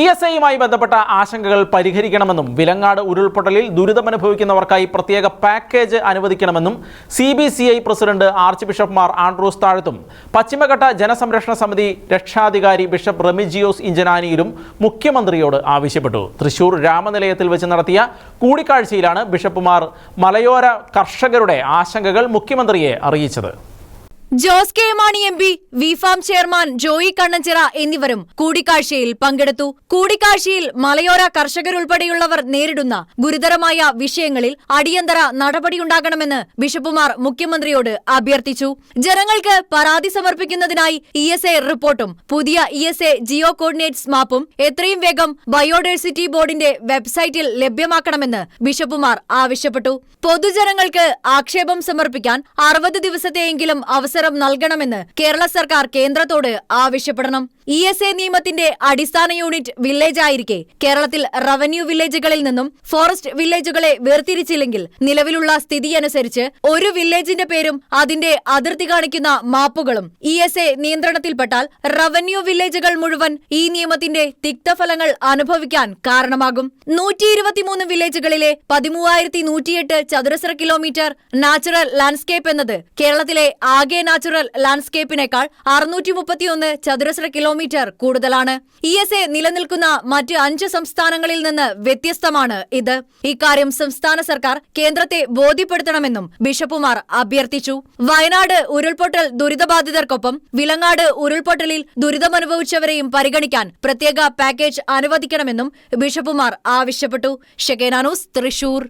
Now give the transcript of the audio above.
E S ഐയുമായി ബന്ധപ്പെട്ട ആശങ്കകൾ പരിഹരിക്കണമെന്നും വിലങ്ങാട് ഉരുൾപൊട്ടലിൽ ദുരിതമനുഭവിക്കുന്നവർക്കായി പ്രത്യേക പാക്കേജ് അനുവദിക്കണമെന്നും C B C I president archbishop Mar Andrews താഴത്തും. പശ്ചിമഘട്ട ജനസംരക്ഷണ സമിതി രക്ഷാധികാരി ബിഷപ്പ് റെമിജിയോസ് ഇഞ്ചനാനിയിലും മുഖ്യമന്ത്രിയോട് ആവശ്യപ്പെട്ടു. തൃശൂർ രാമനിലയത്തിൽ വെച്ച് നടത്തിയ കൂടിക്കാഴ്ചയിലാണ് ബിഷപ്പുമാർ മലയോര കർഷകരുടെ ആശങ്കകൾ മുഖ്യമന്ത്രിയെ അറിയിച്ചത്. Jose K Mani M P വിഫാം chairman Joy Kannanchira എന്നിവരും കൂടിക്കാഴ്ചയിൽ പങ്കെടുത്തു. കൂടിക്കാഴ്ചയിൽ മലയോര കർഷകരുൾപ്പെടെയുള്ളവർ നേരിടുന്ന ഗുരുതരമായ വിഷയങ്ങളിൽ അടിയന്തര നടപടിയുണ്ടാകണമെന്ന് ബിഷപ്പുമാർ മുഖ്യമന്ത്രിയോട് അഭ്യർത്ഥിച്ചു. ജനങ്ങൾക്ക് പരാതി സമർപ്പിക്കുന്നതിനായി ഇ എസ് എ റിപ്പോർട്ടും പുതിയ E S A geo coordinates മാപ്പും എത്രയും വേഗം ബയോഡൈവേഴ്സിറ്റി ബോർഡിന്റെ വെബ്സൈറ്റിൽ ലഭ്യമാക്കണമെന്ന് ബിഷപ്പുമാർ ആവശ്യപ്പെട്ടു. പൊതുജനങ്ങൾക്ക് ആക്ഷേപം സമർപ്പിക്കാൻ അറുപത് ദിവസത്തെയെങ്കിലും അവസരം നൽകണമെന്ന് കേരള സർക്കാർ കേന്ദ്രത്തോട് ആവശ്യപ്പെടണം. ഇ എസ് എ നിയമത്തിന്റെ അടിസ്ഥാന യൂണിറ്റ് വില്ലേജ് ആയിരിക്കെ കേരളത്തിൽ റവന്യൂ വില്ലേജുകളിൽ നിന്നും ഫോറസ്റ്റ് വില്ലേജുകളെ വേർതിരിച്ചില്ലെങ്കിൽ നിലവിലുള്ള സ്ഥിതിയനുസരിച്ച് ഒരു വില്ലേജിന്റെ പേരും അതിന്റെ അതിർത്തി കാണിക്കുന്ന മാപ്പുകളും ഇ എസ് എ നിയന്ത്രണത്തിൽപ്പെട്ടാൽ റവന്യൂ വില്ലേജുകൾ മുഴുവൻ ഈ നിയമത്തിന്റെ തിക്തഫലങ്ങൾ അനുഭവിക്കാൻ കാരണമാകും. നൂറ്റി ഇരുപത്തിമൂന്ന് വില്ലേജുകളിലെ പതിമൂവായിരത്തി നൂറ്റിയെട്ട് ചതുരശ്ര കിലോമീറ്റർ നാച്ചുറൽ ലാൻഡ്സ്കേപ്പ് എന്നത് കേരളത്തിലെ ആകെ നാച്ചുറൽ ലാൻഡ്സ്കേപ്പിനേക്കാൾ അറുന്നൂറ്റി മുപ്പത്തിയൊന്ന് ചതുരശ്ര കിലോമീറ്റർ കൂടുതലാണ്. ഇ എസ് എ നിലനിൽക്കുന്ന മറ്റ് അഞ്ച് സംസ്ഥാനങ്ങളിൽ നിന്ന് വ്യത്യസ്തമാണ് ഇത്. ഇക്കാര്യം സംസ്ഥാന സർക്കാർ കേന്ദ്രത്തെ ബോധ്യപ്പെടുത്തണമെന്നും ബിഷപ്പുമാർ അഭ്യർത്ഥിച്ചു. വയനാട് ഉരുൾപൊട്ടൽ ദുരിതബാധിതർക്കൊപ്പം വിലങ്ങാട് ഉരുൾപൊട്ടലിൽ ദുരിതമനുഭവിച്ചവരെയും പരിഗണിക്കാൻ പ്രത്യേക പാക്കേജ് അനുവദിക്കണമെന്നും ബിഷപ്പുമാർ ആവശ്യപ്പെട്ടു. ഷെക്കേനാനൂസ് തൃശൂർ.